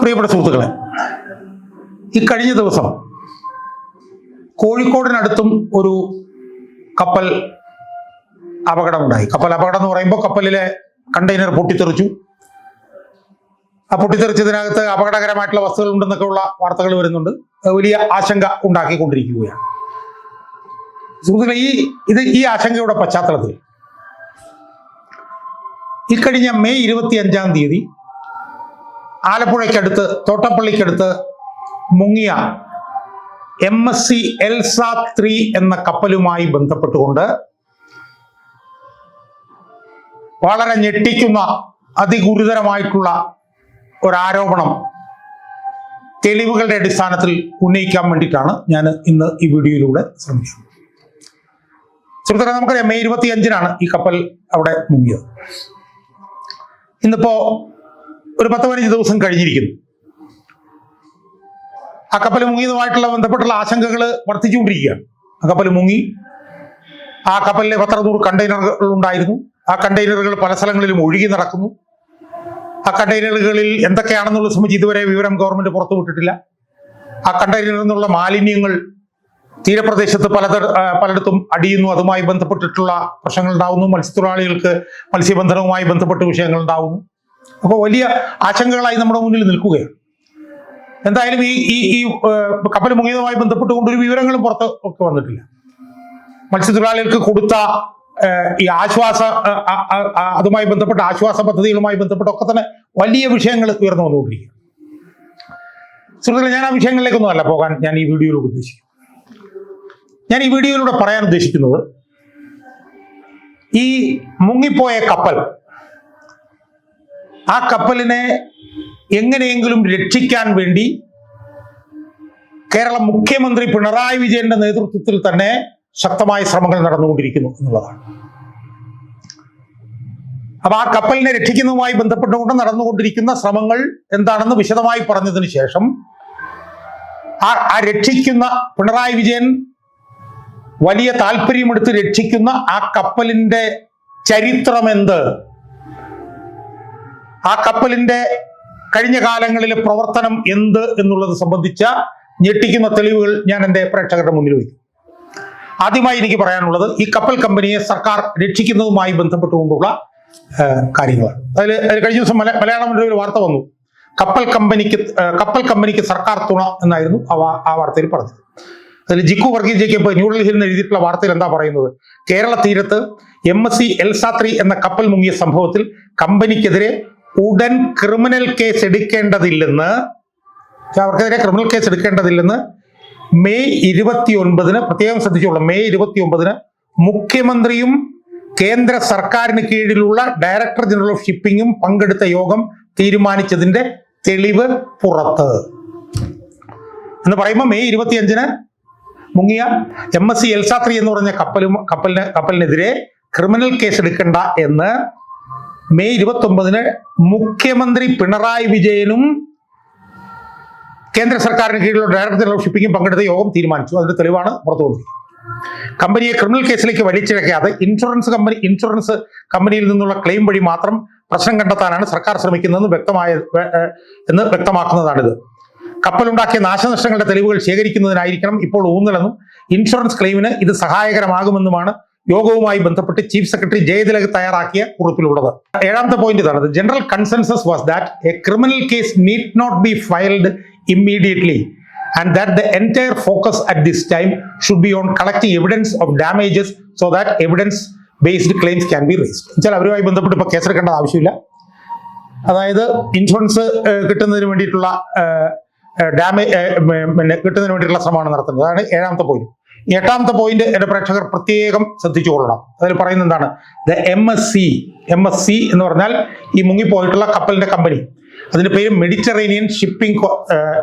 പ്രിയപ്പെട്ട സുഹൃത്തുക്കളെ ഈ കഴിഞ്ഞ ദിവസം കോഴിക്കോടിനടുത്തും ഒരു കപ്പൽ അപകടമുണ്ടായി. കപ്പൽ അപകടം എന്ന് പറയുമ്പോൾ കപ്പലിലെ കണ്ടെയ്നർ പൊട്ടിത്തെറിച്ചു. ആ പൊട്ടിത്തെറിച്ചതിനകത്ത് അപകടകരമായിട്ടുള്ള വസ്തുക്കൾ ഉണ്ടെന്നൊക്കെയുള്ള വാർത്തകൾ വരുന്നുണ്ട്. വലിയ ആശങ്ക ഉണ്ടാക്കിക്കൊണ്ടിരിക്കുകയാണ്. സുഹൃത്തുക്കളെ ഈ ഇത് ഈ ആശങ്കയുടെ പശ്ചാത്തലത്തിൽ ഇക്കഴിഞ്ഞ മെയ് ഇരുപത്തി അഞ്ചാം തീയതി ആലപ്പുഴയ്ക്കടുത്ത് തോട്ടപ്പള്ളിക്കടുത്ത് മുങ്ങിയ M S C Elsa three എന്ന കപ്പലുമായി ബന്ധപ്പെട്ടുകൊണ്ട് വളരെ ഞെട്ടിക്കുന്ന അതിഗുരുതരമായിട്ടുള്ള ഒരാരോപണം തെളിവുകളുടെ അടിസ്ഥാനത്തിൽ ഉന്നയിക്കാൻ വേണ്ടിയിട്ടാണ് ഞാൻ ഇന്ന് ഈ വീഡിയോയിലൂടെ ശ്രമിക്കുന്നത്. സുഹൃത്തുക്കളെ നമുക്കറിയാം മെയ് ഇരുപത്തി അഞ്ചിനാണ് ഈ കപ്പൽ അവിടെ മുങ്ങിയത്. ഇന്നിപ്പോ ഒരു പത്ത് പതിനഞ്ച് ദിവസം കഴിഞ്ഞിരിക്കുന്നു. ആ കപ്പൽ മുങ്ങിയതുമായിട്ടുള്ള ബന്ധപ്പെട്ടുള്ള ആശങ്കകൾ വർദ്ധിച്ചുകൊണ്ടിരിക്കുകയാണ്. ആ കപ്പൽ മുങ്ങി. ആ കപ്പലിലെ പത്തറുന്നൂറ് കണ്ടെയ്നറുകൾ ഉണ്ടായിരുന്നു. ആ കണ്ടെയ്നറുകൾ പല സ്ഥലങ്ങളിലും ഒഴുകി നടക്കുന്നു. ആ കണ്ടെയ്നറുകളിൽ എന്തൊക്കെയാണെന്നുള്ള സംബന്ധിച്ച് ഇതുവരെ വിവരം ഗവൺമെന്റ് പുറത്തുവിട്ടിട്ടില്ല ആ കണ്ടെയ്നറിൽ നിന്നുള്ള മാലിന്യങ്ങൾ തീരപ്രദേശത്ത് പലത ആ, പലയിടത്തും അടിയുന്നു. അതുമായി ബന്ധപ്പെട്ടിട്ടുള്ള പ്രശ്നങ്ങൾ ഉണ്ടാവുന്നു. മത്സ്യത്തൊഴിലാളികൾക്ക് മത്സ്യബന്ധനവുമായി ബന്ധപ്പെട്ട വിഷയങ്ങൾ ഉണ്ടാവുന്നു. അപ്പോൾ വലിയ ആശങ്കകളായി നമ്മുടെ മുന്നിൽ നിൽക്കുകയാണ്. എന്തായാലും ഈ ഈ ഈ കപ്പൽ മുങ്ങിയതുമായി ബന്ധപ്പെട്ടുകൊണ്ട് ഒരു വിവരങ്ങളും പുറത്ത് ഒക്കെ വന്നിട്ടില്ല. മത്സ്യത്തൊഴിലാളികൾക്ക് കൊടുത്ത ഈ ആശ്വാസ അതുമായി ബന്ധപ്പെട്ട ആശ്വാസ പദ്ധതികളുമായി ബന്ധപ്പെട്ട ഒക്കെ തന്നെ വലിയ വിഷയങ്ങൾ ഉയർന്നു വന്നുകൊണ്ടിരിക്കുക സുഹൃത്തുക്കളെ ഞാൻ ആ വിഷയങ്ങളിലേക്കൊന്നും അല്ല പോകാൻ ഞാൻ ഈ വീഡിയോയിലൂടെ ഉദ്ദേശിക്കും ഞാൻ ഈ വീഡിയോയിലൂടെ പറയാൻ ഉദ്ദേശിക്കുന്നത് ഈ മുങ്ങിപ്പോയ കപ്പൽ ആ കപ്പലിനെ എങ്ങനെയെങ്കിലും രക്ഷിക്കാൻ വേണ്ടി കേരള മുഖ്യമന്ത്രി പിണറായി വിജയന്റെ നേതൃത്വത്തിൽ തന്നെ ശക്തമായ ശ്രമങ്ങൾ നടന്നുകൊണ്ടിരിക്കുന്നു എന്നുള്ളതാണ്. അപ്പൊ ആ കപ്പലിനെ രക്ഷിക്കുന്നതുമായി ബന്ധപ്പെട്ടുകൊണ്ട് നടന്നുകൊണ്ടിരിക്കുന്ന ശ്രമങ്ങൾ എന്താണെന്ന് വിശദമായി പറഞ്ഞതിന് ശേഷം ആ ആ രക്ഷിക്കുന്ന പിണറായി വിജയൻ വലിയ താല്പര്യമെടുത്ത് രക്ഷിക്കുന്ന ആ കപ്പലിന്റെ ചരിത്രം എന്ത് ആ കപ്പലിന്റെ കഴിഞ്ഞ കാലങ്ങളിലെ പ്രവർത്തനം എന്ത് എന്നുള്ളത് സംബന്ധിച്ച ഞെട്ടിക്കുന്ന തെളിവുകൾ ഞാൻ എന്റെ പ്രേക്ഷകരുടെ മുന്നിൽ വയ്ക്കും. ആദ്യമായി എനിക്ക് പറയാനുള്ളത് ഈ കപ്പൽ കമ്പനിയെ സർക്കാർ രക്ഷിക്കുന്നതുമായി ബന്ധപ്പെട്ടുകൊണ്ടുള്ള കാര്യങ്ങളാണ്. അതിൽ കഴിഞ്ഞ ദിവസം മല മലയാളം ഒരു വാർത്ത വന്നു. കപ്പൽ കമ്പനിക്ക് കപ്പൽ കമ്പനിക്ക് സർക്കാർ തുണ എന്നായിരുന്നു ആ വാർത്തയിൽ പറഞ്ഞത്. അതിൽ ജിക്കു വർഗീസ് ജേക്കബ് ന്യൂഡൽഹിയിൽ നിന്ന് എഴുതിയിട്ടുള്ള വാർത്തയിൽ എന്താ പറയുന്നത്? കേരള തീരത്ത് എം എസ് സി എൽസാത്രി എന്ന കപ്പൽ മുങ്ങിയ സംഭവത്തിൽ കമ്പനിക്കെതിരെ ഉടൻ ക്രിമിനൽ കേസ് എടുക്കേണ്ടതില്ലെന്ന്. അവർക്കെതിരെ ക്രിമിനൽ കേസ് എടുക്കേണ്ടതില്ലെന്ന് മെയ് ഇരുപത്തി ഒൻപതിന് പ്രത്യേകം ശ്രദ്ധിച്ചോളൂ മെയ് ഇരുപത്തി ഒമ്പതിന് മുഖ്യമന്ത്രിയും കേന്ദ്ര സർക്കാരിന് കീഴിലുള്ള ഡയറക്ടർ ജനറൽ ഓഫ് ഷിപ്പിംഗും പങ്കെടുത്ത യോഗം തീരുമാനിച്ചതിന്റെ തെളിവ് പുറത്ത്. എന്ന് പറയുമ്പോൾ മെയ് ഇരുപത്തിയഞ്ചിന് മുങ്ങിയ എം എസ് സി എൽസാത്രി എന്ന് പറഞ്ഞ കപ്പലും കപ്പലിന് കപ്പലിനെതിരെ ക്രിമിനൽ കേസ് എടുക്കണ്ട എന്ന് മെയ് ഇരുപത്തി ഒമ്പതിന് മുഖ്യമന്ത്രി പിണറായി വിജയനും കേന്ദ്ര സർക്കാരിന് കീഴിലുള്ള ഡയറക്ടർ ഓഫ് ഷിപ്പിംഗും പങ്കെടുത്ത യോഗം തീരുമാനിച്ചു. അതിന്റെ തെളിവാണ് പുറത്തു വന്നത് കമ്പനിയെ ക്രിമിനൽ കേസിലേക്ക് വലിച്ചിഴക്കാതെ ഇൻഷുറൻസ് കമ്പനി ഇൻഷുറൻസ് കമ്പനിയിൽ നിന്നുള്ള ക്ലെയിം വഴി മാത്രം പ്രശ്നം കണ്ടെത്താനാണ് സർക്കാർ ശ്രമിക്കുന്നതെന്ന് വ്യക്തമായ എന്ന് വ്യക്തമാക്കുന്നതാണിത്. കപ്പലുണ്ടാക്കിയ നാശനഷ്ടങ്ങളുടെ തെളിവുകൾ ശേഖരിക്കുന്നതിനായിരിക്കണം ഇപ്പോൾ ഊന്നലെന്നും ഇൻഷുറൻസ് ക്ലെയിമിന് ഇത് സഹായകരമാകുമെന്നുമാണ് യോഗവുമായി ബന്ധപ്പെട്ട് ചീഫ് സെക്രട്ടറി ജയതിലക് തയ്യാറാക്കിയ കുറിപ്പിലുള്ളത്. ഏഴാമത്തെ പോയിന്റ് ഇതാണ്. General consensus was that a criminal case need not be filed immediately and that the entire focus at this time should be on collecting evidence of damages so that evidence based claims can be raised എന്നുവെച്ചാൽ അവരുമായി ബന്ധപ്പെട്ട് case കേസെടുക്കേണ്ട ആവശ്യമില്ല. അതായത് insurance കിട്ടുന്നതിന് വേണ്ടിയിട്ടുള്ള damage കിട്ടുന്നതിന് വേണ്ടിയിട്ടുള്ള ശ്രമമാണ് നടത്തുന്നത്. അതാണ് ഏഴാമത്തെ പോയിന്റ് എട്ടാമത്തെ പോയിന്റ് എന്റെ പ്രേക്ഷകർ പ്രത്യേകം ശ്രദ്ധിച്ചുകൊള്ളണം അതിൽ പറയുന്നത് എന്താണ്? The M S C M S C എന്ന് പറഞ്ഞാൽ ഈ മുങ്ങിപ്പോയിട്ടുള്ള കപ്പലിന്റെ കമ്പനി അതിന്റെ പേര് മെഡിറ്ററേനിയൻ ഷിപ്പിംഗ്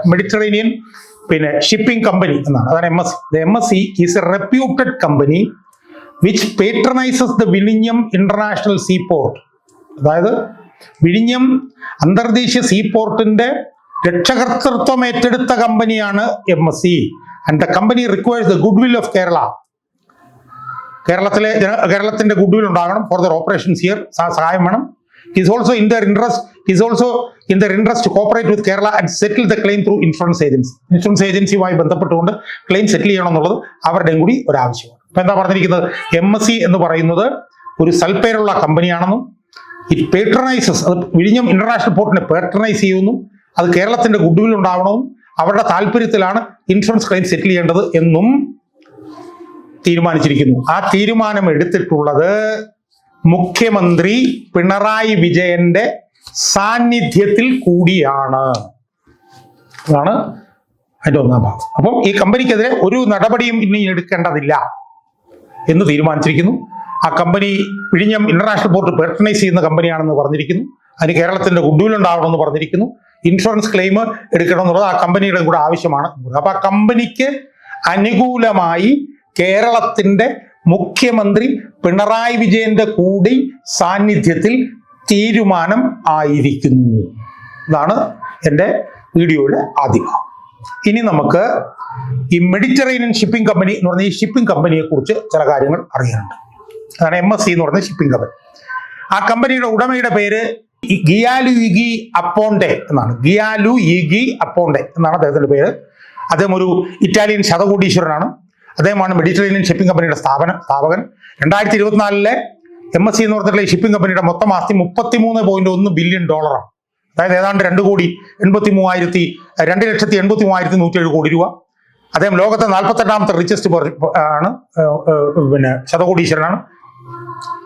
മെഡിറ്ററേനിയൻ പിന്നെ ഷിപ്പിംഗ് കമ്പനി എന്നാണ്. അതാണ് M S the M S C is a reputed company which patronises the വിഴിഞ്ഞം ഇന്റർനാഷണൽ സീ പോർട്ട് അതായത് വിഴിഞ്ഞം അന്തർദേശീയ സീ പോർട്ടിന്റെ രക്ഷകർത്തൃത്വം ഏറ്റെടുത്ത കമ്പനിയാണ് M S C and the company requires the good will of Kerala കേരളത്തിലെ കേരളത്തിന്റെ ഗുഡ് വിൽ ഉണ്ടാകണം ഫോർ ദർ ഓപ്പറേഷൻസ് ഹിയർ സഹായം വേണം. Is also in their interest is also in their to cooperate with Kerala and settle the claim through insurance agency. Insurance ഏജൻസിയുമായി ബന്ധപ്പെട്ടുകൊണ്ട് claim settle ചെയ്യണം എന്നുള്ളത് അവരുടെയും കൂടി ഒരു ആവശ്യമാണ്. അപ്പൊ എന്താ പറഞ്ഞിരിക്കുന്നത്? എം എസ് സി എന്ന് പറയുന്നത് ഒരു സൽപ്പേരുള്ള കമ്പനിയാണെന്നും ഇറ്റ് പേട്രണൈസസ് അത് വിഴിഞ്ഞം ഇന്റർനാഷണൽ പോർട്ടിനെ പേട്രണൈസ് ചെയ്യുന്നു അത് കേരളത്തിന്റെ ഗുഡ്വിൽ ഉണ്ടാവണമെന്നും അവരുടെ താല്പര്യത്തിലാണ് ഇൻഷുറൻസ് ക്ലെയിം സെറ്റിൽ ചെയ്യേണ്ടത് എന്നും തീരുമാനിച്ചിരിക്കുന്നു. ആ തീരുമാനം എടുത്തിട്ടുള്ളത് മുഖ്യമന്ത്രി പിണറായി വിജയന്റെ സാന്നിധ്യത്തിൽ കൂടിയാണ്. അതാണ് അതിന്റെ ഒന്നാം ഭാഗം. അപ്പം ഈ കമ്പനിക്കെതിരെ ഒരു നടപടിയും ഇനി എടുക്കേണ്ടതില്ല എന്ന് തീരുമാനിച്ചിരിക്കുന്നു. ആ കമ്പനി വിഴിഞ്ഞം ഇന്റർനാഷണൽ പോർട്ട് പെർട്ടനൈസ് ചെയ്യുന്ന കമ്പനിയാണെന്ന് പറഞ്ഞിരിക്കുന്നു. അതിന് കേരളത്തിന്റെ ഗുഡ്വിൽ ഉണ്ടാവണമെന്ന് പറഞ്ഞിരിക്കുന്നു. ഇൻഷുറൻസ് ക്ലെയിം എടുക്കണം എന്നുള്ളത് ആ കമ്പനിയുടെ കൂടെ ആവശ്യമാണ്. അപ്പൊ ആ കമ്പനിക്ക് അനുകൂലമായി കേരളത്തിന്റെ മുഖ്യമന്ത്രി പിണറായി വിജയന്റെ കൂടി സാന്നിധ്യത്തിൽ തീരുമാനം ആയിരിക്കുന്നു. ഇതാണ് എന്റെ വീഡിയോയുടെ ആദ്യ. ഇനി നമുക്ക് ഈ മെഡിറ്ററേനിയൻ ഷിപ്പിംഗ് കമ്പനി എന്ന് പറഞ്ഞ ഈ ഷിപ്പിംഗ് കമ്പനിയെ കുറിച്ച് ചില കാര്യങ്ങൾ അറിയാനുണ്ട്. അതാണ് എം എസ് സി എന്ന് പറഞ്ഞ ഷിപ്പിംഗ് കമ്പനി ആ കമ്പനിയുടെ ഉടമയുടെ പേര് ഗിയാലു ഇഗി അപ്പോണ്ടെ എന്നാണ്. ഗിയാലു ഇഗി അപ്പോണ്ടെ എന്നാണ് അദ്ദേഹത്തിന്റെ പേര്. അദ്ദേഹം ഒരു ഇറ്റാലിയൻ ശതകോടീശ്വരനാണ്. അദ്ദേഹമാണ് മെഡിറ്ററേനിയൻ ഷിപ്പിംഗ് കമ്പനിയുടെ സ്ഥാപന സ്ഥാപകൻ. രണ്ടായിരത്തി ഇരുപത്തിനാലിലെ എം എസ് സി എന്ന് പറഞ്ഞിട്ടുള്ള ഷിപ്പിംഗ് കമ്പനിയുടെ മൊത്തം ആസ്തി മുപ്പത്തിമൂന്ന് പോയിന്റ് ഒന്ന് ബില്യൺ ഡോളറാണ് അതായത് ഏതാണ്ട് രണ്ട് കോടി എൺപത്തി മൂവായിരത്തി രണ്ട് ലക്ഷത്തി എൺപത്തി മൂവായിരത്തി നൂറ്റി ഏഴ് കോടി രൂപ. അദ്ദേഹം ലോകത്തെ നാൽപ്പത്തെട്ടാമത്തെ റിച്ചസ്റ്റ് ആണ് പിന്നെ ശതകോടീശ്വരനാണ്.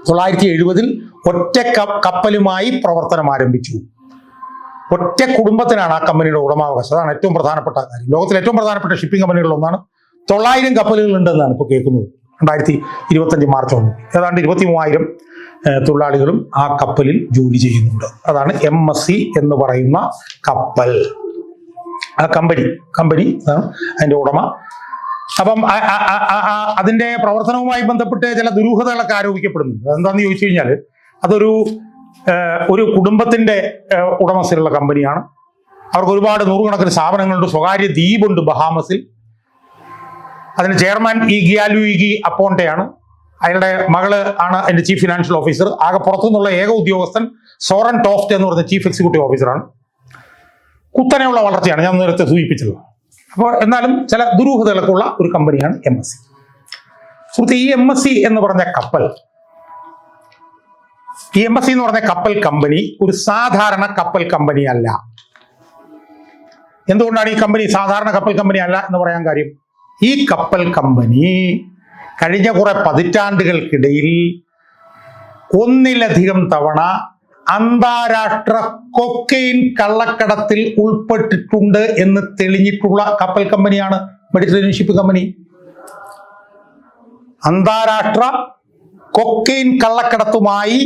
തൊള്ളായിരത്തി എഴുപതിൽ ഒറ്റ കപ്പലുമായി പ്രവർത്തനം ആരംഭിച്ചു. ഒറ്റ കുടുംബത്തിനാണ് ആ കമ്പനിയുടെ ഉടമാവകാശം. അതാണ് ഏറ്റവും പ്രധാനപ്പെട്ട കാര്യം. ലോകത്തിലെ ഏറ്റവും പ്രധാനപ്പെട്ട ഷിപ്പിംഗ് കമ്പനികളിൽ ഒന്നാണ് തൊള്ളായിരം കപ്പലുകൾ ഉണ്ടെന്നാണ് ഇപ്പോൾ കേൾക്കുന്നത്. രണ്ടായിരത്തി ഇരുപത്തഞ്ച് മാർച്ച് ഒന്ന്. ഏതാണ്ട് ഇരുപത്തി മൂവായിരം തൊഴിലാളികളും ആ കപ്പലിൽ ജോലി ചെയ്യുന്നുണ്ട്. അതാണ് എം എസ് സി എന്ന് പറയുന്ന കപ്പൽ. ആ കമ്പനി കമ്പനി അതിന്റെ ഉടമ അപ്പം അതിന്റെ പ്രവർത്തനവുമായി ബന്ധപ്പെട്ട് ചില ദുരൂഹതകളൊക്കെ ആരോപിക്കപ്പെടുന്നുണ്ട്. എന്താന്ന് ചോദിച്ചു കഴിഞ്ഞാൽ അതൊരു ഒരു കുടുംബത്തിന്റെ ഉടമസ്ഥയിലുള്ള കമ്പനിയാണ്. അവർക്ക് ഒരുപാട് നൂറുകണക്കിന് സ്ഥാപനങ്ങളുണ്ട്. സ്വകാര്യ ദ്വീപുണ്ട് ബഹാമസിൽ. അതിന് ചെയർമാൻ ഈ ഗിയാലു ഇഗി അപ്പോണ്ടയാണ്. അയാളുടെ മകൾ ആണ് എന്റെ ചീഫ് ഫിനാൻഷ്യൽ ഓഫീസർ. ആകെ പുറത്തുനിന്നുള്ള ഏക ഉദ്യോഗസ്ഥൻ സോറൻ ടോഫ്റ്റ് എന്ന് പറയുന്ന ചീഫ് എക്സിക്യൂട്ടീവ് ഓഫീസറാണ്. കുത്തനെയുള്ള വളർച്ചയാണ് ഞാൻ നേരത്തെ സൂചിപ്പിച്ചത്. അപ്പോൾ എന്നാലും ചില ദുരൂഹതകളൊക്കെ ഒരു കമ്പനിയാണ് എം എസ് സി ഈ എം എസ് സി എന്ന് പറഞ്ഞ കപ്പൽ ഈ എം എസ് സി എന്ന് പറഞ്ഞ കപ്പൽ കമ്പനി ഒരു സാധാരണ കപ്പൽ കമ്പനി അല്ല. എന്തുകൊണ്ടാണ് ഈ കമ്പനി സാധാരണ കപ്പൽ കമ്പനി അല്ല എന്ന് പറയാൻ കാര്യം? ഈ കപ്പൽ കമ്പനി കഴിഞ്ഞ കുറെ പതിറ്റാണ്ടുകൾക്കിടയിൽ ഒന്നിലധികം തവണ അന്താരാഷ്ട്ര കൊക്കെയിൻ കള്ളക്കടത്തിൽ ഉൾപ്പെട്ടിട്ടുണ്ട് എന്ന് തെളിഞ്ഞിട്ടുള്ള കപ്പൽ കമ്പനിയാണ് മെഡിറ്ററേനിയൻ ഷിപ്പ് കമ്പനി. അന്താരാഷ്ട്ര കൊക്കെയിൻ കള്ളക്കടത്തുമായി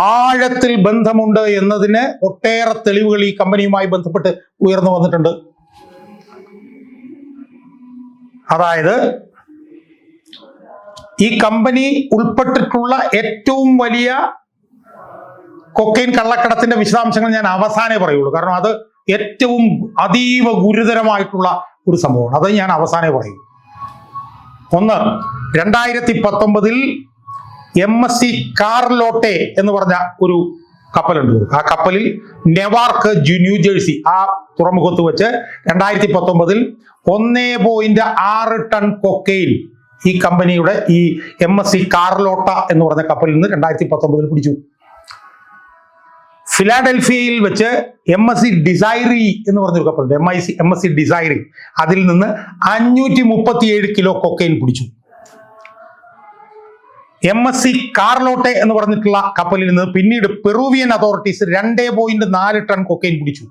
ആഴത്തിൽ ബന്ധമുണ്ട് എന്നതിന് ഒട്ടേറെ തെളിവുകൾ ഈ കമ്പനിയുമായി ബന്ധപ്പെട്ട് ഉയർന്നു വന്നിട്ടുണ്ട്. അതായത് ഈ കമ്പനി ഉൾപ്പെട്ടിട്ടുള്ള ഏറ്റവും വലിയ കൊക്കൈൻ കള്ളക്കടത്തിന്റെ വിശദാംശങ്ങൾ ഞാൻ അവസാനേ പറയുള്ളൂ. കാരണം അത് ഏറ്റവും അതീവ ഗുരുതരമായിട്ടുള്ള ഒരു സംഭവമാണ്. അത് ഞാൻ അവസാനേ പറയും. ഒന്ന് രണ്ടായിരത്തി പത്തൊമ്പതിൽ എം എസ് സി കാർലോട്ടെ എന്ന് പറഞ്ഞ ഒരു കപ്പലുണ്ട്. ആ കപ്പലിൽ നെവാർക്ക് ന്യൂജേഴ്സി ന്യൂ ജേഴ്സി ആ തുറമുഖത്ത് വെച്ച് രണ്ടായിരത്തി പത്തൊമ്പതിൽ ഒന്നേ പോയിന്റ് ആറ് ടൺ കൊക്കെയിൽ ഈ കമ്പനിയുടെ ഈ എം എസ് സി കാർലോട്ട എന്ന് പറഞ്ഞ കപ്പലിൽ നിന്ന് രണ്ടായിരത്തി പത്തൊമ്പതിൽ പിടിച്ചു. ഫിലാഡൽഫിയയിൽ വെച്ച് എം എസ് സി ഡിസൈറി എന്ന് പറഞ്ഞൊരു കപ്പലുണ്ട് M I C M S C Desiree അതിൽ നിന്ന് അഞ്ഞൂറ്റി മുപ്പത്തിയേഴ് കിലോ കൊക്കൈൻ പിടിച്ചു എം എസ് സി കാർലോട്ടെ എന്ന് പറഞ്ഞിട്ടുള്ള കപ്പലിൽ നിന്ന് പിന്നീട് പെറൂവിയൻ അതോറിറ്റീസ് രണ്ടേ പോയിന്റ് നാല് ടൺ കൊക്കൈൻ പിടിച്ചു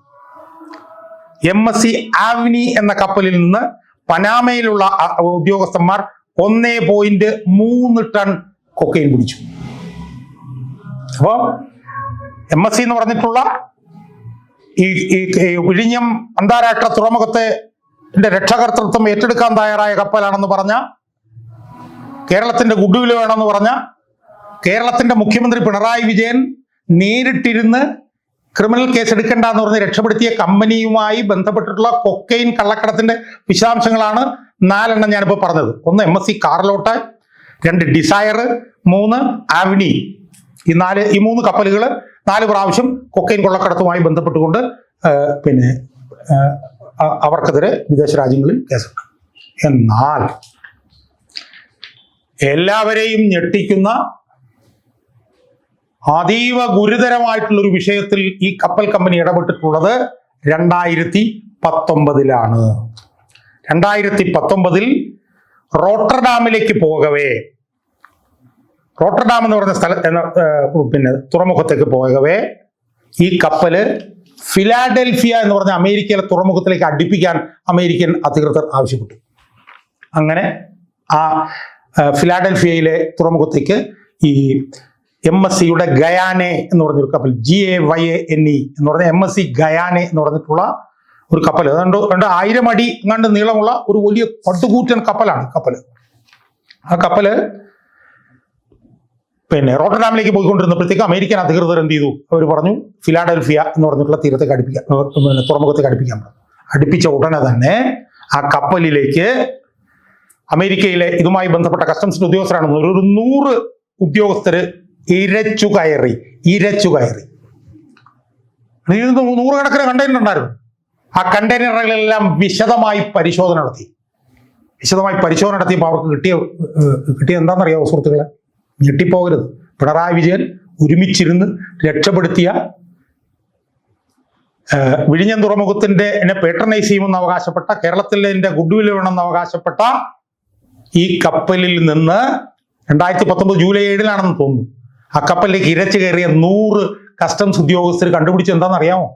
എം എസ് സി ആവ്നി എന്ന കപ്പലിൽ നിന്ന് പനാമയിലുള്ള ഉദ്യോഗസ്ഥന്മാർ ഒന്നേ പോയിന്റ് മൂന്ന് ടൺ കൊക്കൈൻ പിടിച്ചു അപ്പോ എം എസ് സി എന്ന് പറഞ്ഞിട്ടുള്ള ഈ ഈ വിഴിഞ്ഞം അന്താരാഷ്ട്ര തുറമുഖത്തെ രക്ഷാകർത്തൃത്വം ഏറ്റെടുക്കാൻ തയ്യാറായ കപ്പലാണെന്ന് പറഞ്ഞ കേരളത്തിന്റെ ഗുഡ്വിൽ വേണമെന്ന് പറഞ്ഞ കേരളത്തിന്റെ മുഖ്യമന്ത്രി പിണറായി വിജയൻ നേരിട്ടിരുന്ന് ക്രിമിനൽ കേസ് എടുക്കേണ്ട എന്ന് പറഞ്ഞ് രക്ഷപ്പെടുത്തിയ കമ്പനിയുമായി ബന്ധപ്പെട്ടിട്ടുള്ള കൊക്കൈൻ കള്ളക്കടത്തിന്റെ വിശദാംശങ്ങളാണ് നാലെണ്ണം ഞാനിപ്പോൾ പറഞ്ഞത്. ഒന്ന് എം എസ് സി കാർലോട്ട് രണ്ട് ഡിസയർ മൂന്ന് ആവിനി. ഈ നാല് ഈ മൂന്ന് കപ്പലുകൾ നാല് പ്രാവശ്യം കൊക്കൈൻ കൊള്ളക്കടത്തുമായി ബന്ധപ്പെട്ടുകൊണ്ട് പിന്നെ അവർക്കെതിരെ വിദേശ രാജ്യങ്ങളിൽ കേസെടുക്കും. എന്നാൽ എല്ലാവരെയും ഞെട്ടിക്കുന്ന അതീവ ഗുരുതരമായിട്ടുള്ള ഒരു വിഷയത്തിൽ ഈ കപ്പൽ കമ്പനി ഇടപെട്ടിട്ടുള്ളത് രണ്ടായിരത്തി പത്തൊമ്പതിലാണ് രണ്ടായിരത്തി പത്തൊമ്പതിൽ റോട്ടർഡാമിലേക്ക് പോകവേ റോട്ടർഡാം എന്ന് പറഞ്ഞ സ്ഥല എന്ന, പിന്നെ തുറമുഖത്തേക്ക് പോകവേ ഈ കപ്പൽ ഫിലാഡൽഫിയ എന്ന് പറഞ്ഞ അമേരിക്കയിലെ തുറമുഖത്തിലേക്ക് അടുപ്പിക്കാൻ അമേരിക്കൻ അധികൃതർ ആവശ്യപ്പെട്ടു. അങ്ങനെ ആ ആ, ഫിലാഡൽഫിയയിലെ തുറമുഖത്തേക്ക് ഈ എം എസ് സിയുടെ ഗയാനെ എന്ന് പറഞ്ഞൊരു കപ്പൽ G A Y A N E എന്ന് പറഞ്ഞ എം എസ് സി ഗയാനെ എന്ന് പറഞ്ഞിട്ടുള്ള ഒരു കപ്പൽ. അതുകൊണ്ട് രണ്ട് ആയിരം അടി എങ്ങാണ്ട് നീളമുള്ള ഒരു വലിയ പട്ടുകൂറ്റൻ കപ്പലാണ് കപ്പൽ ആ കപ്പൽ പിന്നെ റോട്ടർഡാമിലേക്ക് പോയിക്കൊണ്ടിരുന്നപ്പോഴത്തേക്ക് അമേരിക്കൻ അധികൃതർ എന്ത് ചെയ്തു? അവർ പറഞ്ഞു ഫിലാഡൽഫിയ എന്ന് പറഞ്ഞിട്ടുള്ള തീരത്തേക്ക് അടുപ്പിക്കാം പിന്നെ തുറമുഖത്തേക്ക് അടുപ്പിക്കാൻ പറഞ്ഞു. അടുപ്പിച്ച ഉടനെ തന്നെ ആ കപ്പലിലേക്ക് അമേരിക്കയിലെ ഇതുമായി ബന്ധപ്പെട്ട കസ്റ്റംസ് ഉദ്യോഗസ്ഥരാണ് ഒരു നൂറ് ഉദ്യോഗസ്ഥര് ഇരച്ചു കയറി ഇരച്ചു കയറി. നൂറുകണക്കിന് കണ്ടെയ്നർ ഉണ്ടായിരുന്നു. ആ കണ്ടെയ്നറുകളെല്ലാം വിശദമായി പരിശോധന നടത്തി. വിശദമായി പരിശോധന നടത്തിയപ്പോൾ അവർക്ക് കിട്ടിയ കിട്ടിയ എന്താണെന്നറിയാമോ സുഹൃത്തുക്കളെ? ഞെട്ടിപ്പോകരുത്. പിണറായി വിജയൻ ഒരുമിച്ചിരുന്ന് രക്ഷപ്പെടുത്തിയ വിഴിഞ്ഞം തുറമുഖത്തിന്റെ എന്നെ പേട്രണൈസ് ചെയ്യുമെന്ന് അവകാശപ്പെട്ട കേരളത്തിലെ എന്റെ ഗുഡ് വിൽ വേണമെന്ന് അവകാശപ്പെട്ട ഈ കപ്പലിൽ നിന്ന് രണ്ടായിരത്തി പത്തൊമ്പത് ജൂലൈ ഏഴിലാണെന്ന് തോന്നുന്നു. ആ കപ്പലിലേക്ക് ഇരച്ചു കയറിയ നൂറ് കസ്റ്റംസ് ഉദ്യോഗസ്ഥർ കണ്ടുപിടിച്ച് എന്താണെന്ന് അറിയാമോ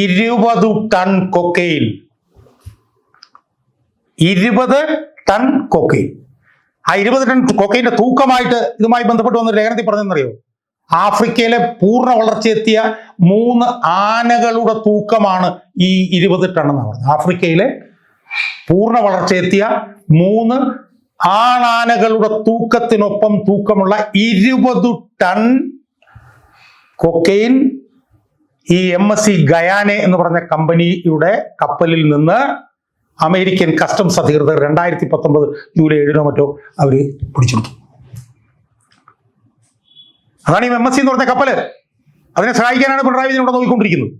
ഇരുപത് ടൺ കൊക്കയിൽ ഇരുപത് ടൺ കൊക്കൈൻ ആ ഇരുപത് ടൺ കൊക്കൈന്റെ തൂക്കമായിട്ട് ഇതുമായി ബന്ധപ്പെട്ട് വന്ന ലേഖനത്തിൽ പറഞ്ഞെന്നറിയോ ആഫ്രിക്കയിലെ പൂർണ വളർച്ചയെത്തിയ മൂന്ന് ആനകളുടെ തൂക്കമാണ് ഈ ഇരുപത് ടൺ എന്ന് പറഞ്ഞത്. ആഫ്രിക്കയിലെ പൂർണ വളർച്ചയെത്തിയ മൂന്ന് ആണാനകളുടെ തൂക്കത്തിനൊപ്പം തൂക്കമുള്ള ഇരുപത് ടൺ കൊക്കൈൻ ഈ എം എസ് സി ഗയാനെ എന്ന് പറഞ്ഞ കമ്പനിയുടെ കപ്പലിൽ നിന്ന് അമേരിക്കൻ കസ്റ്റംസ് അധികൃതർ രണ്ടായിരത്തി പത്തൊമ്പത് ജൂലൈ ഏഴിനോ മറ്റോ അവർ പിടിച്ചെടുത്തു. അതാണ് ഈ എം എസ് സി എന്ന് പറഞ്ഞ കപ്പൽ. അതിനെ സഹായിക്കാനാണ് പിണറായി വിജയൻ ഇവിടെ നോക്കിക്കൊണ്ടിരിക്കുന്നത്.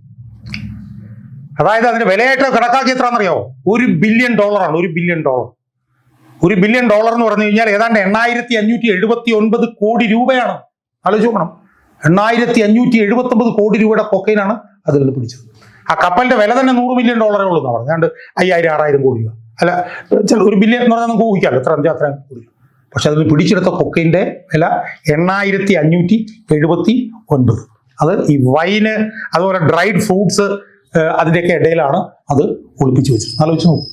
അതായത് അതിന്റെ വിലയായിട്ട് കണക്കാക്കി എത്രയാണെന്നറിയോ? ഒരു ബില്യൺ ഡോളറാണ് ഒരു ബില്യൺ ഡോളർ ഒരു ബില്യൺ ഡോളർ എന്ന് പറഞ്ഞു കഴിഞ്ഞാൽ ഏതാണ്ട് എണ്ണായിരത്തി അഞ്ഞൂറ്റി എഴുപത്തി ഒൻപത് കോടി രൂപയാണ്. ആലോചിച്ച് നോക്കണം. എണ്ണായിരത്തി അഞ്ഞൂറ്റി എഴുപത്തി ഒമ്പത് കോടി രൂപയുടെ കൊക്കൈനാണ് അതിൽ പിടിച്ചത്. ആ കപ്പലിന്റെ വില തന്നെ നൂറ് മില്യൺ ഡോളറേ ഉള്ളൂ എന്നാണ് പറഞ്ഞാണ്ട് അയ്യായിരം ആറായിരം കോടി രൂപ. അല്ല ചില ഒരു ബില്യൺ എന്ന് പറഞ്ഞാൽ നമുക്ക് ഊഹിക്കാമല്ലോ എത്ര അഞ്ച് അത്രയും കോടി പക്ഷെ അതിൽ പിടിച്ചെടുത്ത കൊക്കൈന്റെ വില എണ്ണായിരത്തി അഞ്ഞൂറ്റി എഴുപത്തി ഒൻപത്. അത് ഈ വൈന് അതുപോലെ ഡ്രൈഡ് ഫ്രൂട്ട്സ് അതിന്റെയൊക്കെ ഇടയിലാണ് അത് ഒളിപ്പിച്ചു വെച്ചത്. ആലോചിച്ച് നോക്കും.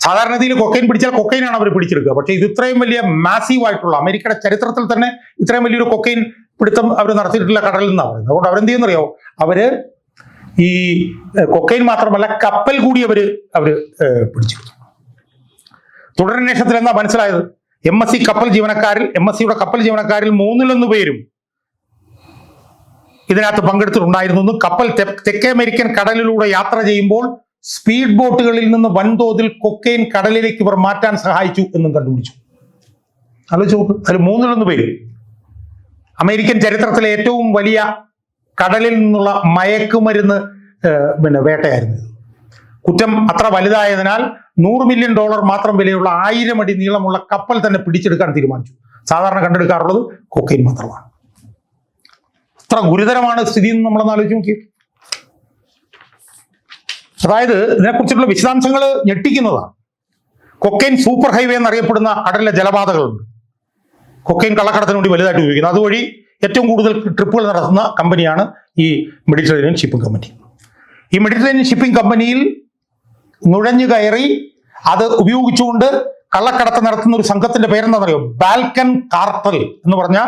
സാധാരണ രീതിയിൽ കൊക്കൈൻ പിടിച്ചാൽ കൊക്കൈനാണ് അവർ പിടിച്ചെടുക്കുക. പക്ഷേ ഇത് ഇത്രയും വലിയ മാസീവ് ആയിട്ടുള്ള അമേരിക്കയുടെ ചരിത്രത്തിൽ തന്നെ ഇത്രയും വലിയൊരു കൊക്കൈൻ പിടുത്തം അവർ നടത്തിയിട്ടുള്ള കടലിൽ നിന്നാണ് അതുകൊണ്ട് അവരെന്ത് ചെയ്യുന്നറിയോ അവർ ഈ കൊക്കൈൻ മാത്രമല്ല കപ്പൽ കൂടി അവർ അവർ പിടിച്ചെടുത്തു തുടരന്വേഷണത്തിൽ എന്താ മനസ്സിലായത്? എം എസ് സി കപ്പൽ ജീവനക്കാരിൽ എം എസ് സിയുടെ കപ്പൽ ജീവനക്കാരിൽ മൂന്നിലൊന്ന് പേരും ഇതിനകത്ത് പങ്കെടുത്തിട്ടുണ്ടായിരുന്നു കപ്പൽ തെക്കേ അമേരിക്കൻ കടലിലൂടെ യാത്ര ചെയ്യുമ്പോൾ സ്പീഡ് ബോട്ടുകളിൽ നിന്ന് വൻതോതിൽ കൊക്കൈൻ കടലിലേക്ക് ഇവർ മാറ്റാൻ സഹായിച്ചു എന്നും കണ്ടുപിടിച്ചു. ആലോചിച്ച് നോക്ക് അതിൽ മൂന്നിലൊന്ന് പേര്. അമേരിക്കൻ ചരിത്രത്തിലെ ഏറ്റവും വലിയ കടലിൽ നിന്നുള്ള മയക്കുമരുന്ന് പിന്നെ വേട്ടയായിരുന്നു. കുറ്റം അത്ര വലുതായതിനാൽ നൂറ് മില്യൺ ഡോളർ മാത്രം വിലയുള്ള ആയിരം അടി നീളമുള്ള കപ്പൽ തന്നെ പിടിച്ചെടുക്കാൻ തീരുമാനിച്ചു. സാധാരണ കണ്ടെടുക്കാറുള്ളത് കൊക്കൈൻ മാത്രമാണ്. അത്ര ഗുരുതരമാണ് സ്ഥിതി എന്ന് നമ്മളൊന്ന് ആലോചിച്ച് നോക്കി അതായത് ഇതിനെക്കുറിച്ചുള്ള വിശദാംശങ്ങൾ ഞെട്ടിക്കുന്നതാണ്. കൊക്കൈൻ സൂപ്പർ ഹൈവേ എന്നറിയപ്പെടുന്ന കടലിലെ ജലപാതകളുണ്ട്. കൊക്കൈൻ കള്ളക്കടത്തിന് വേണ്ടി വലുതായിട്ട് ഉപയോഗിക്കുന്നു. അതുവഴി ഏറ്റവും കൂടുതൽ ട്രിപ്പുകൾ നടത്തുന്ന കമ്പനിയാണ് ഈ മെഡിറ്ററേനിയൻ ഷിപ്പിംഗ് കമ്പനി ഈ മെഡിറ്ററേനിയൻ ഷിപ്പിംഗ് കമ്പനിയിൽ നുഴഞ്ഞു കയറി അത് ഉപയോഗിച്ചുകൊണ്ട് കള്ളക്കടത്ത് നടത്തുന്ന ഒരു സംഘത്തിന്റെ പേരെന്താണെന്നറിയോ? ബാൽക്കൻ കാർട്ടൽ എന്ന് പറഞ്ഞ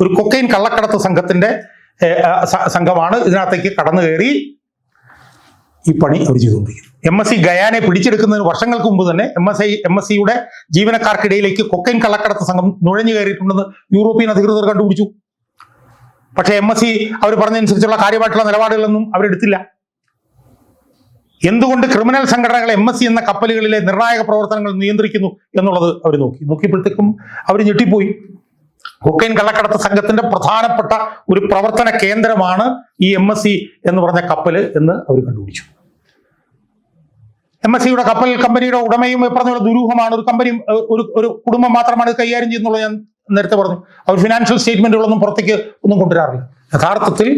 ഒരു കൊക്കൈൻ കള്ളക്കടത്ത് സംഘത്തിന്റെ സംഘമാണ് ഇതിനകത്തേക്ക് കടന്നു കയറി ഈ പണി അവർ ചെയ്തുകൊണ്ടിരിക്കുന്നത് എം എസ് സി ഗയാനെ പിടിച്ചെടുക്കുന്നതിന് വർഷങ്ങൾക്ക് മുമ്പ് തന്നെ M S I M S സിയുടെ ജീവനക്കാർക്കിടയിലേക്ക് കൊക്കൈൻ കള്ളക്കടത്ത് സംഘം നുഴഞ്ഞു കയറിയിട്ടുണ്ടെന്ന് യൂറോപ്യൻ അധികൃതർ കണ്ടുപിടിച്ചു. പക്ഷേ എം എസ് സി അവർ പറഞ്ഞതനുസരിച്ചുള്ള കാര്യമായിട്ടുള്ള നിലപാടുകളൊന്നും അവരെടുത്തില്ല. എന്തുകൊണ്ട് ക്രിമിനൽ സംഘടനകൾ എം എസ് സി എന്ന കപ്പലുകളിലെ നിർണായക പ്രവർത്തനങ്ങൾ നിയന്ത്രിക്കുന്നു എന്നുള്ളത് അവർ നോക്കി. നോക്കിയപ്പോഴത്തേക്കും അവർ ഞെട്ടിപ്പോയി. കൊക്കൈൻ കള്ളക്കടത്ത് സംഘത്തിന്റെ പ്രധാനപ്പെട്ട ഒരു പ്രവർത്തന കേന്ദ്രമാണ് ഈ എം എസ് സി എന്ന് പറഞ്ഞ കപ്പൽ എന്ന് അവർ കണ്ടുപിടിച്ചു. എം എസ് സിയുടെ കപ്പൽ കമ്പനിയുടെ ഉടമയും പറഞ്ഞ ദുരൂഹമാണ്. ഒരു കമ്പനി ഒരു ഒരു കുടുംബം മാത്രമാണ് കൈകാര്യം ചെയ്യുന്നുള്ളത് ഞാൻ നേരത്തെ പറഞ്ഞു അവർ ഫിനാൻഷ്യൽ സ്റ്റേറ്റ്മെന്റുകളൊന്നും പുറത്തേക്ക് ഒന്നും കൊണ്ടുവരാറില്ല. യഥാർത്ഥത്തിൽ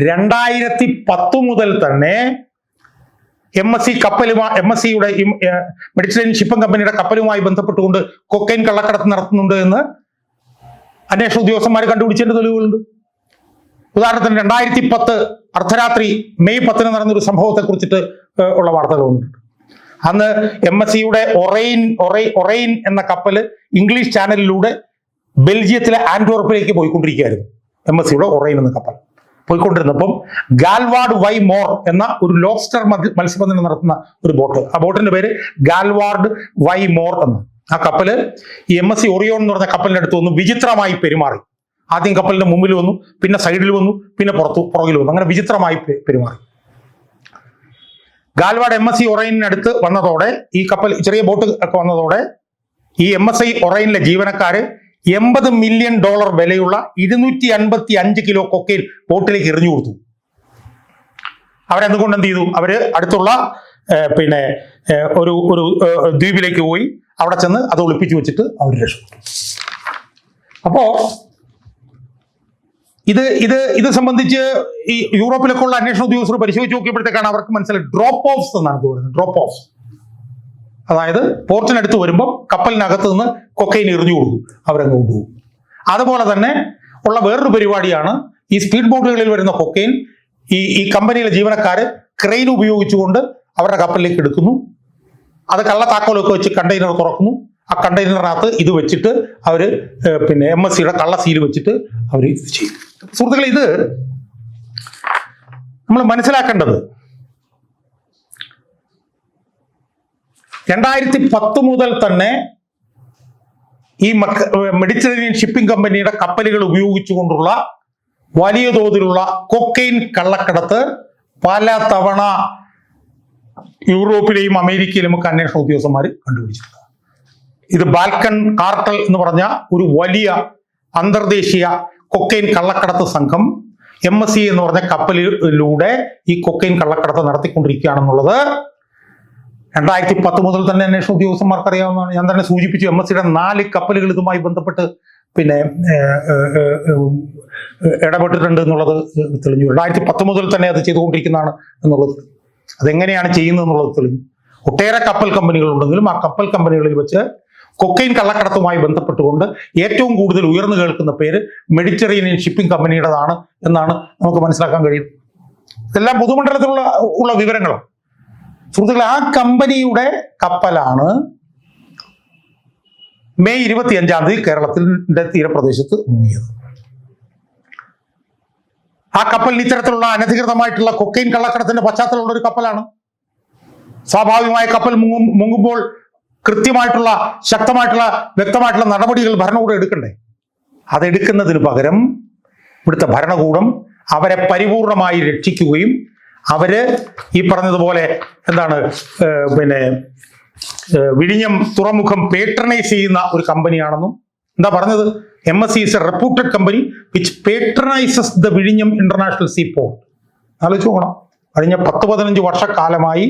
രണ്ടായിരത്തി പത്ത് മുതൽ തന്നെ എം എസ് സി കപ്പലുമായി എം എസ് സിയുടെ മെഡിറ്ററേനിയൻ ഷിപ്പിംഗ് കമ്പനിയുടെ കപ്പലുമായി ബന്ധപ്പെട്ടുകൊണ്ട് കൊക്കൈൻ കള്ളക്കടത്ത് നടത്തുന്നുണ്ട് എന്ന് അന്വേഷണ ഉദ്യോഗസ്ഥന്മാർ കണ്ടുപിടിച്ചതിന്റെ തെളിവുകളുണ്ട്. ഉദാഹരണത്തിന് രണ്ടായിരത്തി പത്ത് അർദ്ധരാത്രി മെയ് പത്തിന് നടന്നൊരു സംഭവത്തെ കുറിച്ചിട്ട് ഉള്ള വാർത്തകൾ വന്നിട്ടുണ്ട്. അന്ന് എം എസ് സിയുടെ ഒറൈൻ ഒറൈ ഒറൈൻ എന്ന കപ്പൽ ഇംഗ്ലീഷ് ചാനലിലൂടെ ബെൽജിയത്തിലെ ആൻഡോർപ്പിലേക്ക് പോയിക്കൊണ്ടിരിക്കുകയായിരുന്നു. എം എസ് സിയുടെ എന്ന കപ്പൽ പോയിക്കൊണ്ടിരുന്നപ്പം ഗാൽവാർഡ് വൈ മോർ എന്ന ഒരു ലോബ്സ്റ്റർ മത്സ്യ- മത്സ്യബന്ധനം നടത്തുന്ന ഒരു ബോട്ട്. ആ ബോട്ടിന്റെ പേര് ഗാൽവാർഡ് വൈ മോർ എന്ന്. ആ കപ്പൽ ഈ എം എസ് സി ഒറിയോൺ എന്ന് പറഞ്ഞ കപ്പലിന്റെ അടുത്ത് വന്നു വിചിത്രമായി പെരുമാറി. ആദ്യം കപ്പലിന്റെ മുമ്പിൽ വന്നു പിന്നെ സൈഡിൽ വന്നു പിന്നെ പുറത്തു പുറകിൽ വന്നു. അങ്ങനെ വിചിത്രമായി പെരുമാറി. ഗാൽവാഡ് എം എസ് സി ഒറൈനടുത്ത് വന്നതോടെ ഈ കപ്പൽ ചെറിയ ബോട്ട് ഒക്കെ വന്നതോടെ ഈ എം എസ് ഐ ഒറൈനിലെ ജീവനക്കാര് എൺപത് മില്യൺ ഡോളർ വിലയുള്ള ഇരുന്നൂറ്റി അൻപത്തി അഞ്ച് കിലോ കൊക്കയിൽ ബോട്ടിലേക്ക് എറിഞ്ഞു കൊടുത്തു. അവരെന്തുകൊണ്ട് എന്ത് ചെയ്തു? അവർ അടുത്തുള്ള പിന്നെ ഒരു ഒരു ദ്വീപിലേക്ക് പോയി അവിടെ ചെന്ന് അത് ഒളിപ്പിച്ചു വെച്ചിട്ട് അവർ രക്ഷപ്പെട്ടു. അപ്പോ ഇത് ഇത് ഇത് സംബന്ധിച്ച് ഈ യൂറോപ്പിലൊക്കെ ഉള്ള അന്വേഷണ ഉദ്യോഗസ്ഥർ പരിശോധിച്ച് നോക്കിയപ്പോഴത്തേക്കാണ് അവർക്ക് മനസ്സിലായി ഡ്രോപ്പ് ഓഫ്സ് എന്നാണ് ഇത് പറയുന്നത്. ഡ്രോപ്പ് ഓഫ്സ് അതായത് പോർട്ടിനടുത്ത് വരുമ്പോൾ കപ്പലിനകത്ത് നിന്ന് കൊക്കൈൻ എറിഞ്ഞു കൊടുക്കും അവരങ്ങ് കൊണ്ടുപോകും. അതുപോലെ തന്നെ ഉള്ള വേറൊരു പരിപാടിയാണ് ഈ സ്പീഡ് ബോട്ടുകളിൽ വരുന്ന കൊക്കൈൻ ഈ ഈ കമ്പനിയിലെ ജീവനക്കാർ ക്രെയിൻ ഉപയോഗിച്ചുകൊണ്ട് അവരുടെ കപ്പലിലേക്ക് എടുക്കുന്നു. അത് കള്ളത്താക്കോലൊക്കെ വെച്ച് കണ്ടെയ്നർ തുറക്കുന്നു. ആ കണ്ടെയ്നറിനകത്ത് ഇത് വെച്ചിട്ട് അവർ പിന്നെ എം എസ് സിയുടെ കള്ള സീൽ വെച്ചിട്ട് അവർ ഇത് ചെയ്യും. സുഹൃത്തുക്കളെ ഇത് നമ്മൾ മനസ്സിലാക്കേണ്ടത് രണ്ടായിരത്തി പത്ത് മുതൽ തന്നെ ഈ മെഡിറ്ററേനിയൻ ഷിപ്പിംഗ് കമ്പനിയുടെ കപ്പലുകൾ ഉപയോഗിച്ചുകൊണ്ടുള്ള വലിയ തോതിലുള്ള കൊക്കൈൻ കള്ളക്കടത്ത് പല തവണ യൂറോപ്പിലെയും അമേരിക്കയിലും ഒക്കെ അന്വേഷണ ഉദ്യോഗസ്ഥന്മാർ കണ്ടുപിടിച്ചിട്ടുണ്ട്. ഇത് ബാൽക്കൺ കാർട്ടൽ എന്ന് പറഞ്ഞ ഒരു വലിയ അന്തർദേശീയ കൊക്കൈൻ കള്ളക്കടത്ത് സംഘം എം എസ് സി എന്ന് പറഞ്ഞ കപ്പലിലൂടെ ഈ കൊക്കൈൻ കള്ളക്കടത്ത് നടത്തിക്കൊണ്ടിരിക്കുകയാണെന്നുള്ളത് രണ്ടായിരത്തി പത്ത് മുതൽ തന്നെ അന്വേഷണ ഉദ്യോഗസ്ഥന്മാർക്ക് അറിയാവുന്നതാണ് ഞാൻ തന്നെ സൂചിപ്പിച്ചു എം എസ് സിയുടെ നാല് കപ്പലുകൾ ഇതുമായി ബന്ധപ്പെട്ട് പിന്നെ ഇടപെട്ടിട്ടുണ്ട് എന്നുള്ളത് തെളിഞ്ഞു. രണ്ടായിരത്തി പത്ത് മുതൽ തന്നെ അത് ചെയ്തുകൊണ്ടിരിക്കുന്നതാണ് എന്നുള്ളത്. അതെങ്ങനെയാണ് ചെയ്യുന്നത് എന്നുള്ളത് തെളിഞ്ഞു. ഒട്ടേറെ കപ്പൽ കമ്പനികളുണ്ടെങ്കിലും ആ കപ്പൽ കമ്പനികളിൽ വെച്ച് കൊക്കൈൻ കള്ളക്കടത്തുമായി ബന്ധപ്പെട്ടുകൊണ്ട് ഏറ്റവും കൂടുതൽ ഉയർന്നു കേൾക്കുന്ന പേര് മെഡിറ്ററേനിയൻ ഷിപ്പിംഗ് കമ്പനിയുടേതാണ് എന്നാണ് നമുക്ക് മനസ്സിലാക്കാൻ കഴിയുന്നത് ഇതെല്ലാം പൊതുമണ്ഡലത്തിലുള്ള ഉള്ള വിവരങ്ങളാണ്. സുഹൃത്തുക്കളെ ആ കമ്പനിയുടെ കപ്പലാണ് മെയ് ഇരുപത്തി അഞ്ചാം തീയതി കേരളത്തിന്റെ തീരപ്രദേശത്ത് മുങ്ങിയത്. ആ കപ്പലിന് ഇത്തരത്തിലുള്ള അനധികൃതമായിട്ടുള്ള കൊക്കൈൻ കള്ളക്കടത്തിന്റെ പശ്ചാത്തലമുള്ള ഒരു കപ്പലാണ്. സ്വാഭാവികമായ കപ്പൽ മുങ്ങും മുങ്ങുമ്പോൾ കൃത്യമായിട്ടുള്ള ശക്തമായിട്ടുള്ള വ്യക്തമായിട്ടുള്ള നടപടികൾ ഭരണകൂടം എടുക്കണ്ടേ? അതെടുക്കുന്നതിന് പകരം ഇവിടുത്തെ ഭരണകൂടം അവരെ പരിപൂർണമായി രക്ഷിക്കുകയും അവർ ഈ പറഞ്ഞതുപോലെ എന്താണ് പിന്നെ വിഴിഞ്ഞം തുറമുഖം പേട്രണൈസ് ചെയ്യുന്ന ഒരു കമ്പനിയാണെന്നും എന്താ പറഞ്ഞത്? M S C is a reputed company which patronises the വിഴിഞ്ഞം ഇന്റർനാഷണൽ സീ പോർട്ട് ആലോചിച്ച് നോക്കണം. കഴിഞ്ഞ പത്ത് പതിനഞ്ച് വർഷക്കാലമായി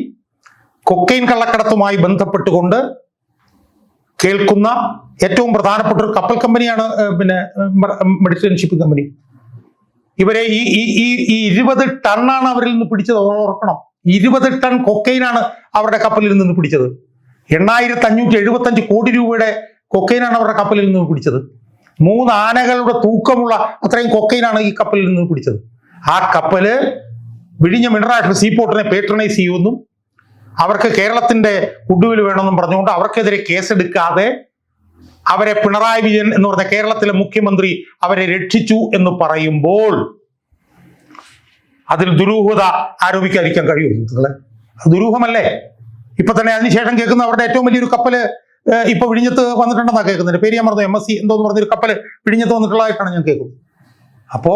കൊക്കൈൻ കള്ളക്കടത്തുമായി ബന്ധപ്പെട്ടുകൊണ്ട് കേൾക്കുന്ന ഏറ്റവും പ്രധാനപ്പെട്ട ഒരു കപ്പൽ കമ്പനിയാണ് പിന്നെ മെഡിറ്ററേനിയൻ ഷിപ്പിംഗ് കമ്പനി. ഇവരെ ഈ ഈ ഈ ഇരുപത് ടണ്ണാണ് അവരിൽ നിന്ന് പിടിച്ചത് ഓർക്കണം. ഇരുപത് ടൺ കൊക്കൈനാണ് അവരുടെ കപ്പലിൽ നിന്ന് പിടിച്ചത്. എണ്ണായിരത്തി അഞ്ഞൂറ്റി എഴുപത്തി അഞ്ച് കോടി രൂപയുടെ കൊക്കൈനാണ് അവരുടെ കപ്പലിൽ നിന്ന് പിടിച്ചത്. മൂന്ന് ആനകളുടെ തൂക്കമുള്ള അത്രയും കൊക്കൈനാണ് ഈ കപ്പലിൽ നിന്ന് പിടിച്ചത്. ആ കപ്പൽ വിഴിഞ്ഞം ഇന്റർനാഷണൽ സീപോർട്ടിനെ പേട്രണൈസ് ചെയ്യുമെന്നും അവർക്ക് കേരളത്തിന്റെ ഗുഡ്വിൽ വേണമെന്നും പറഞ്ഞുകൊണ്ട് അവർക്കെതിരെ കേസെടുക്കാതെ അവരെ പിണറായി വിജയൻ എന്ന് പറഞ്ഞ കേരളത്തിലെ മുഖ്യമന്ത്രി അവരെ രക്ഷിച്ചു എന്ന് പറയുമ്പോൾ അതിൽ ദുരൂഹത ആരോപിക്കാതിരിക്കാൻ കഴിയുമോ ദുരൂഹമല്ലേ? ഇപ്പൊ തന്നെ അതിനുശേഷം കേൾക്കുന്ന അവരുടെ ഏറ്റവും വലിയൊരു കപ്പൽ ഇപ്പൊ വിഴിഞ്ഞത്ത് വന്നിട്ടുണ്ടെന്നാണ് കേൾക്കുന്നത്. പേര് ഞാൻ പറഞ്ഞു എം എസ് സി എന്തോന്ന് പറഞ്ഞൊരു കപ്പൽ വിഴിഞ്ഞത്ത് വന്നിട്ടുള്ളതായിട്ടാണ് ഞാൻ കേൾക്കുന്നത്. അപ്പോ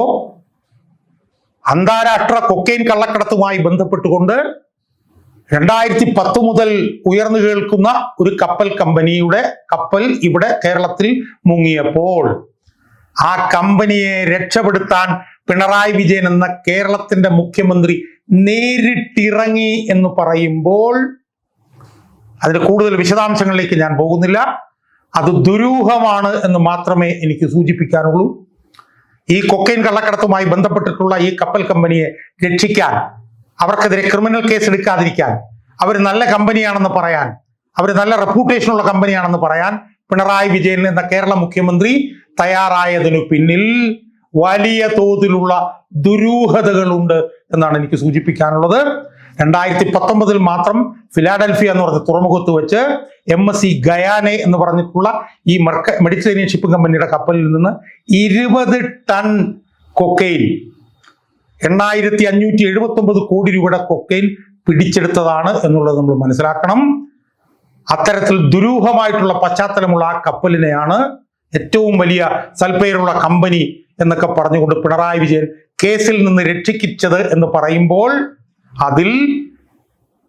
അന്താരാഷ്ട്ര കൊക്കൈൻ കള്ളക്കടത്തുമായി ബന്ധപ്പെട്ടുകൊണ്ട് രണ്ടായിരത്തി പത്ത് മുതൽ ഉയർന്നു കേൾക്കുന്ന ഒരു കപ്പൽ കമ്പനിയുടെ കപ്പൽ ഇവിടെ കേരളത്തിൽ മുങ്ങിയപ്പോൾ ആ കമ്പനിയെ രക്ഷപ്പെടുത്താൻ പിണറായി വിജയൻ എന്ന കേരളത്തിന്റെ മുഖ്യമന്ത്രി നേരിട്ടിറങ്ങി എന്ന് പറയുമ്പോൾ അതിന് കൂടുതൽ വിശദാംശങ്ങളിലേക്ക് ഞാൻ പോകുന്നില്ല. അത് ദുരൂഹമാണ് എന്ന് മാത്രമേ എനിക്ക് സൂചിപ്പിക്കാനുള്ളൂ. ഈ കൊക്കൈൻ കള്ളക്കടത്തുമായി ബന്ധപ്പെട്ടിട്ടുള്ള ഈ കപ്പൽ കമ്പനിയെ രക്ഷിക്കാൻ അവർക്കെതിരെ ക്രിമിനൽ കേസ് എടുക്കാതിരിക്കാൻ അവർ നല്ല കമ്പനിയാണെന്ന് പറയാൻ അവർ നല്ല റെപ്യൂട്ടേഷനുള്ള കമ്പനിയാണെന്ന് പറയാൻ പിണറായി വിജയൻ എന്ന കേരള മുഖ്യമന്ത്രി തയ്യാറായതിനു പിന്നിൽ വലിയ തോതിലുള്ള ദുരൂഹതകളുണ്ട് എന്നാണ് എനിക്ക് സൂചിപ്പിക്കാനുള്ളത്. രണ്ടായിരത്തി പത്തൊമ്പതിൽ മാത്രം ഫിലാഡൽഫിയ എന്ന് പറഞ്ഞ തുറമുഖത്ത് വെച്ച് എം എസ് സി ഗയാനെ എന്ന് പറഞ്ഞിട്ടുള്ള ഈ മെഡിറ്ററേനിയൻ ഷിപ്പിംഗ് കമ്പനിയുടെ കപ്പലിൽ നിന്ന് ഇരുപത് ടൺ കൊക്കൈൻ എണ്ണായിരത്തി അഞ്ഞൂറ്റി എഴുപത്തി ഒമ്പത് കോടി രൂപയുടെ കൊക്കയിൽ പിടിച്ചെടുത്തതാണ് എന്നുള്ളത് നമ്മൾ മനസ്സിലാക്കണം. അത്തരത്തിൽ ദുരൂഹമായിട്ടുള്ള പശ്ചാത്തലമുള്ള ആ കപ്പലിനെയാണ് ഏറ്റവും വലിയ സൽപ്പേരുള്ള കമ്പനി എന്നൊക്കെ പറഞ്ഞുകൊണ്ട് പിണറായി വിജയൻ കേസിൽ നിന്ന് രക്ഷിക്കിച്ചത് എന്ന് പറയുമ്പോൾ അതിൽ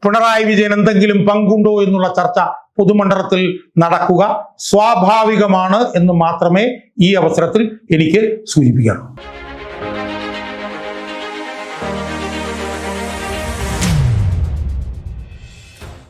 പിണറായി വിജയൻ എന്തെങ്കിലും പങ്കുണ്ടോ എന്നുള്ള ചർച്ച പൊതുമണ്ഡലത്തിൽ നടക്കുക സ്വാഭാവികമാണ് എന്ന് മാത്രമേ ഈ അവസരത്തിൽ എനിക്ക് സൂചിപ്പിക്കാനുള്ളൂ.